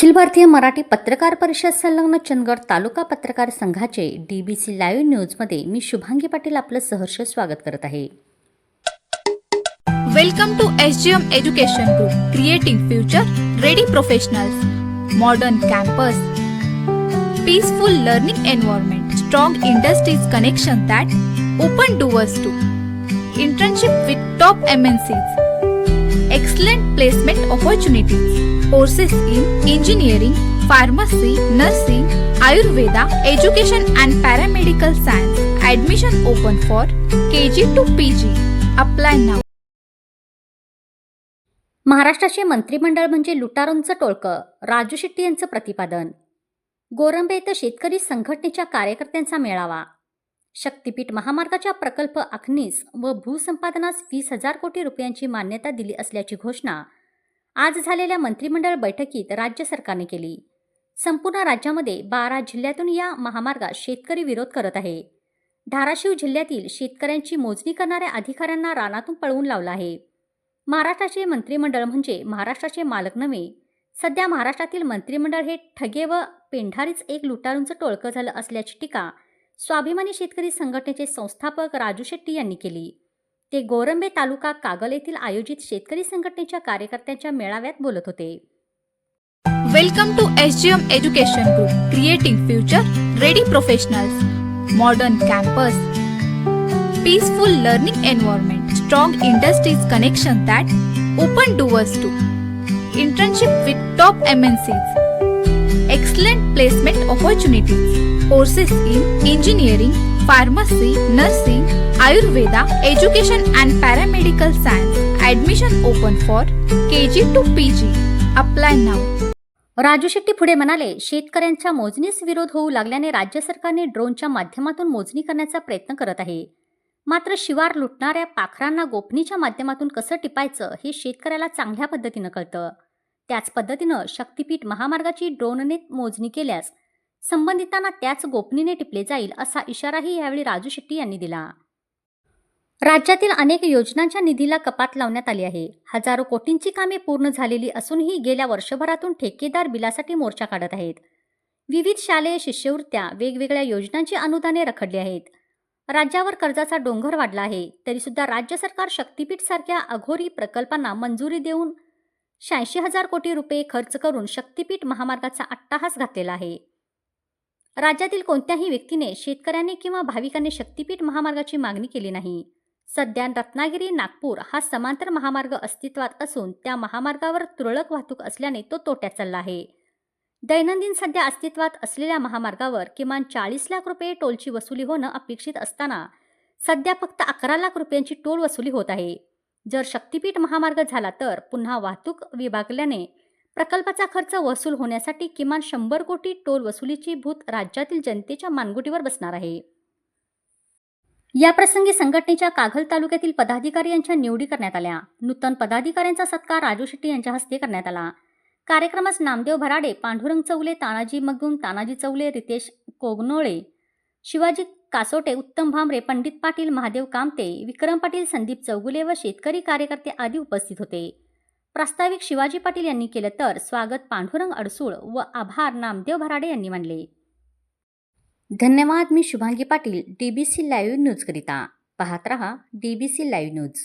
अखिल भारतीय मराठी पत्रकार परिषद संलग्न चंदगड तालुका पत्रकार संघाचे डी बी सी लाईव्ह न्यूजमध्ये मी शुभांगी पाटील आपलं सहर्ष स्वागत करत आहे. Welcome to S G M education group creative future ready professional modern campus peaceful learning environment strong industries connection that open doors to internship with top M N C excellent placement opportunities courses in engineering pharmacy nursing Ayurveda education and paramedical science admission open for K G to P G apply नाव महाराष्ट्राचे मंत्रिमंडळ म्हणजे लुटारोंचं टोळकं. राजू शेट्टी यांचं प्रतिपादन. गोरंबे इथं शेतकरी संघटनेच्या कार्यकर्त्यांचा मेळावा. शक्तीपीठ महामार्गाच्या प्रकल्प अखनीस व भूसंपादनास वीस हजार कोटी रुपयांची मान्यता दिली असल्याची घोषणा आज झालेल्या मंत्रिमंडळ बैठकीत राज्य सरकारने केली. संपूर्ण राज्यामध्ये बारा जिल्ह्यातून या महामार्गात शेतकरी विरोध करत आहे. धाराशिव जिल्ह्यातील शेतकऱ्यांची मोजणी करणाऱ्या अधिकाऱ्यांना रानातून पळवून लावलं आहे. महाराष्ट्राचे मंत्रिमंडळ म्हणजे महाराष्ट्राचे मालक नव्हे सध्या महाराष्ट्रातील मंत्रिमंडळ हे ठगे व पेंढारीच एक लुटारूंचं टोळकं झालं असल्याची टीका स्वाभिमानी शेतकरी संघटनेचे संस्थापक राजू शेट्टी यांनी केली. ते गोरंबे तालुका कागल येथील आयोजित शेतकरी संघटनेच्या कार्यकर्त्यांच्या मेळाव्यात बोलत होते. Welcome to S G M education group creative future ready professional modern campus peaceful learning environment strong industries connection that open doors to internship with top M N C excellent placement opportunities courses in engineering pharmacy nursing Ayurveda education and paramedical science. Admission open for K G to P G apply नाव राजू शेट्टी पुढे म्हणाले शेतकऱ्यांच्या मोजणीस विरोध होऊ लागल्याने राज्य सरकारने ड्रोनच्या माध्यमातून मोजणी करण्याचा प्रयत्न करत आहे. मात्र शिवार लुटणाऱ्या पाखरांना गोपनीच्या माध्यमातून कसं टिपायचं हे शेतकऱ्याला चांगल्या पद्धतीनं कळतं. त्याच पद्धतीनं शक्तीपीठ महामार्गाची ड्रोनने मोजणी केल्यास संबंधितांना त्याच गोपनीने टिपले जाईल असा इशाराही यावेळी राजू शेट्टी यांनी दिला. राज्यातील अनेक योजनांच्या निधीला कपात लावण्यात आली आहे. हजारो कोटींची कामे पूर्ण झालेली असूनही गेल्या वर्षभरातून ठेकेदार बिलासाठी मोर्चा काढत आहेत. विविध शालेय शिष्यवृत्त्या वेगवेगळ्या योजनांची अनुदाने रखडली आहेत. राज्यावर कर्जाचा डोंगर वाढला आहे. तरीसुद्धा राज्य सरकार शक्तीपीठ सारख्या अघोरी प्रकल्पांना मंजुरी देऊन शहाऐंशी हजार कोटी रुपये खर्च करून शक्तीपीठ महामार्गाचा अट्टाहास घातलेला आहे. राज्यातील कोणत्याही व्यक्तीने शेतकऱ्यांनी किंवा भाविकांनी शक्तीपीठ महामार्गाची मागणी केली नाही. सध्या रत्नागिरी नागपूर हा समांतर महामार्ग अस्तित्वात असून त्या महामार्गावर तुरळक वाहतूक असल्याने तो तोट्यात चालला आहे. दैनंदिन सध्या अस्तित्वात असलेल्या महामार्गावर किमान चाळीस लाख रुपये टोलची वसुली होणं अपेक्षित असताना सध्या फक्त अकरा लाख रुपयांची टोल वसुली होत आहे. जर शक्तीपीठ महामार्ग झाला तर पुन्हा वाहतूक विभागल्याने प्रकल्पाचा खर्च वसूल होण्यासाठी किमान शंभर कोटी टोल वसुलीची भूत राज्यातील जनतेच्या मानगुटीवर बसणार आहे. याप्रसंगी संघटनेच्या कागल तालुक्यातील पदाधिकारी यांच्या निवडी करण्यात आल्या. नूतन पदाधिकाऱ्यांचा सत्कार राजू शेट्टी यांच्या हस्ते करण्यात आला. कार्यक्रमास नामदेव भराडे पांडुरंग चौले तानाजी मगदूम तानाजी चौले रितेश कोगनोळे शिवाजी कासोटे उत्तम भांबरे पंडित पाटील महादेव कामते विक्रम पाटील संदीप चौगुले व शेतकरी कार्यकर्ते आदी उपस्थित होते. प्रास्ताविक शिवाजी पाटील यांनी केलं तर स्वागत पांडुरंग अडसूळ व आभार नामदेव भराडे यांनी मानले. धन्यवाद मी Shubhangi Patil D B C live न्यूजकरिता पाहत रहा D B C live news